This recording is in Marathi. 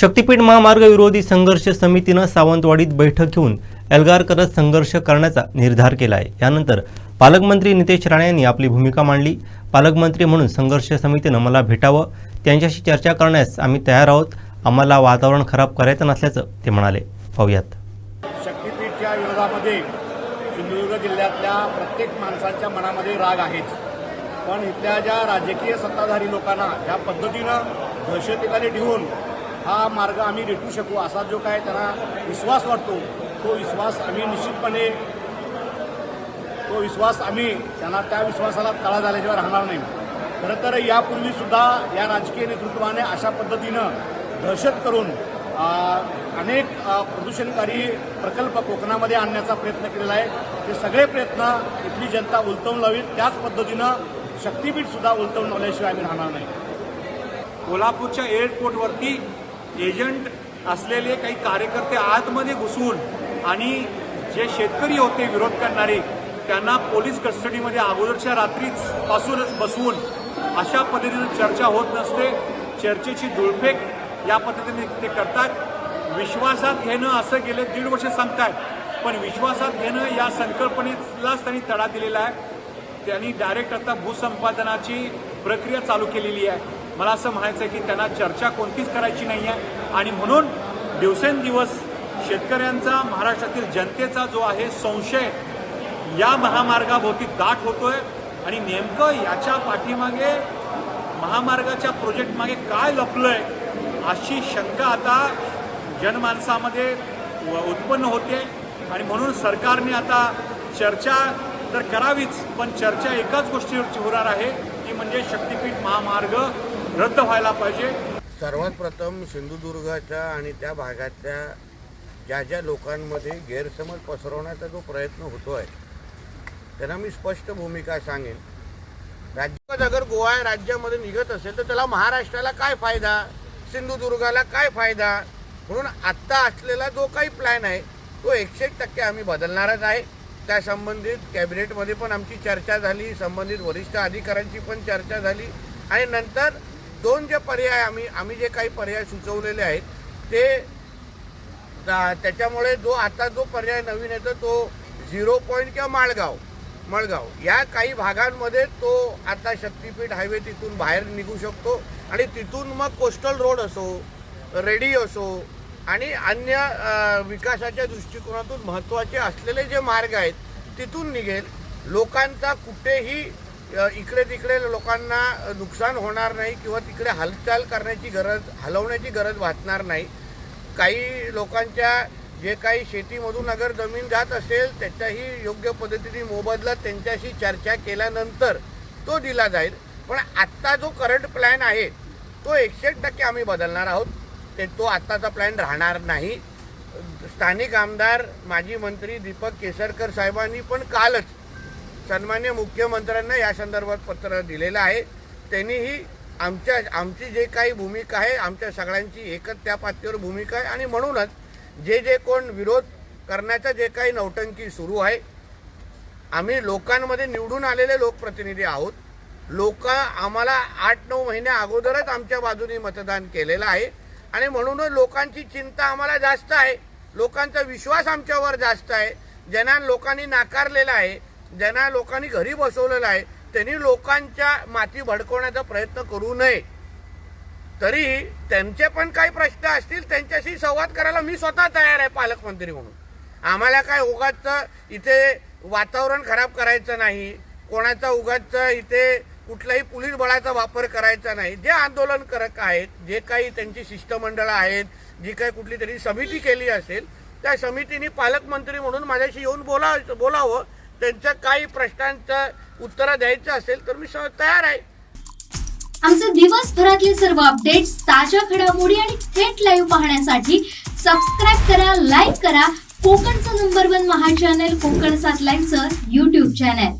शक्तीपीठ महामार्ग विरोधी संघर्ष समितीनं सावंतवाडीत बैठक घेऊन एल्गार करत संघर्ष करण्याचा निर्धार केला आहे यानंतर पालकमंत्री नितेश राणे यांनी आपली भूमिका मांडली. पालकमंत्री म्हणून संघर्ष समितीनं मला भेटावं. त्यांच्याशी चर्चा करण्यास आम्ही तयार आहोत. आम्हाला वातावरण खराब करायचं नसल्याचं ते म्हणाले. पाहूयात. शक्तीपीठच्या विरोधामध्ये सिंधुदुर्ग जिल्ह्यातल्या प्रत्येक माणसाच्या मनामध्ये राग आहेच. पण इथल्या ज्या राजकीय सत्ताधारी लोकांना ज्या पद्धतीनं दहशतीखाली ठेवून हा मार्ग आम्ही रेटू शकू असा जो काय त्यांना विश्वास वाटतो तो विश्वास आम्ही निश्चितपणे तो विश्वास आम्ही त्यांना त्या विश्वासाला तळा झाल्याशिवाय राहणार नाही. खरं तर यापूर्वी सुद्धा या राजकीय नेतृत्वाने अशा पद्धतीनं दहशत करून अनेक प्रदूषणकारी प्रकल्प कोकणामध्ये आणण्याचा प्रयत्न केलेला आहे. ते सगळे प्रयत्न इथली जनता उलटवून लावीत त्याच पद्धतीनं शक्तीपीठ सुद्धा उलटवून लावल्याशिवाय आम्ही राहणार नाही. कोल्हापूरच्या एअरपोर्टवरती एजंट असलेले काही कार्यकर्ते आतमध्ये घुसून आणि जे शेतकरी होते विरोध करणारे त्यांना पोलीस कस्टडीमध्ये अगोदरच्या रात्रीच पासूनच बसवून अशा पद्धतीने चर्चा होत नसते. चर्चेची दुळफेक या पद्धतीने ते करतात. विश्वासात घेणं असं गेले दीड वर्ष सांगतात पण विश्वासात घेणं या संकल्पनेलाच त्यांनी तडा दिलेला आहे. त्यांनी डायरेक्ट आता भूसंपादनाची प्रक्रिया चालू केलेली आहे. मला असं म्हणायचं आहे की त्यांना चर्चा कोणतीच करायची नाही आहे आणि म्हणून दिवसेंदिवस शेतकऱ्यांचा महाराष्ट्रातील जनतेचा जो आहे संशय या महामार्गाभोवती दाट होतोय. आणि नेमकं याच्या पाठीमागे महामार्गाच्या प्रोजेक्टमागे काय काय लपलंय अशी शंका आता जनमानसामध्ये व- उत्पन्न होते आणि म्हणून सरकारने आता चर्चा तर करावीच पण चर्चा एकाच गोष्टीवरची होणार आहे ती म्हणजे शक्तिपीठ महामार्ग रद्द व्हायला पाहिजे. सर्वात प्रथम सिंधुदुर्गाच्या आणि त्या भागातल्या ज्या ज्या लोकांमध्ये गैरसमज पसरवण्याचा जो प्रयत्न होतो आहे त्यांना मी स्पष्ट भूमिका सांगेन. राज्यात अगर गोवा राज्यामध्ये निघत असेल तर त्याला महाराष्ट्राला काय फायदा? सिंधुदुर्गाला काय फायदा? म्हणून आत्ता असलेला जो काही प्लॅन आहे तो एकशे एक टक्के आम्ही बदलणारच आहे. त्या संबंधित कॅबिनेटमध्ये पण आमची चर्चा झाली संबंधित वरिष्ठ अधिकाऱ्यांची पण चर्चा झाली. आणि नंतर दोन जे पर्याय आम्ही आम्ही जे काही पर्याय सुचवलेले आहेत ते त्याच्यामुळे जो आता जो पर्याय नवीन येतो तो झिरो पॉईंट किंवा माळगाव मळगाव. या काही भागांमध्ये तो आता शक्तीपीठ हायवे तिथून बाहेर निघू शकतो आणि तिथून मग कोस्टल रोड असो रेडी असो आणि अन्य विकासाच्या दृष्टिकोनातून महत्त्वाचे असलेले जे मार्ग आहेत तिथून निघेल. लोकांचा कुठेही इकडे तिकडे लोकांना नुकसान होणार नाही किंवा तिकडे हालचाल करण्याची गरज हलवण्याची गरज भासणार नाही. काही लोकांच्या जे काही शेतीमधून अगर जमीन जात असेल त्याच्याही योग्य पद्धतीने मोबदला त्यांच्याशी चर्चा केल्यानंतर तो दिला जाईल. पण आत्ता जो करंट प्लॅन आहे तो एकशे टक्के आम्ही बदलणार आहोत. ते तो आत्ताचा प्लॅन राहणार नाही. स्थानिक आमदार माजी मंत्री दीपक केसरकर साहेबांनी पण कालच सन्मान्य मुख्यमंत्र्यांना या संदर्भात पत्र दिलेलं आहे. त्यांनीही आमच्या आमची जे काही भूमिका आहे आमच्या सगळ्यांची एकच त्या पातळीवर भूमिका आहे. आणि म्हणूनच जे जे कोण विरोध करण्याचं जे काही नौटंकी सुरू आहे आम्ही लोकांमध्ये निवडून आलेले लोकप्रतिनिधी आहोत. लोक आम्हाला आठ नऊ महिन्या अगोदरच आमच्या बाजूने मतदान केलेलं आहे. आणि म्हणूनच लोकांची चिंता आम्हाला जास्त आहे. लोकांचा विश्वास आमच्यावर जास्त आहे. ज्यांना लोकांनी नाकारलेला आहे. ज्यांना लोकांनी घरी बसवलेलं आहे त्यांनी लोकांच्या माती भडकवण्याचा प्रयत्न करू नये. तरी त्यांचे पण काही प्रश्न असतील त्यांच्याशी संवाद करायला मी स्वतः तयार आहे पालकमंत्री म्हणून. आम्हाला काय उगाच इथे वातावरण खराब करायचं नाही कोणाचा उगाच इथे कुठलाही पोलीस बळाचा वापर करायचा नाही. जे आंदोलनकारक आहेत जे काही त्यांची शिष्टमंडळं आहेत जी काही कुठली तरी समिती केली असेल त्या समितीने पालकमंत्री म्हणून माझ्याशी येऊन बोला बोलावं. त्यांच्या काही प्रश्नांचं उत्तर द्यायचं असेल तर मी तयार आहे. आमचे दिवसभरातले सर्व अपडेट्स ताज्या घडामोडी आणि थेट लाईव्ह पाहण्यासाठी सबस्क्राईब करा लाईक करा. कोकणचं नंबर वन महा चॅनल कोकण सात लाईव्हचं युट्यूब चॅनल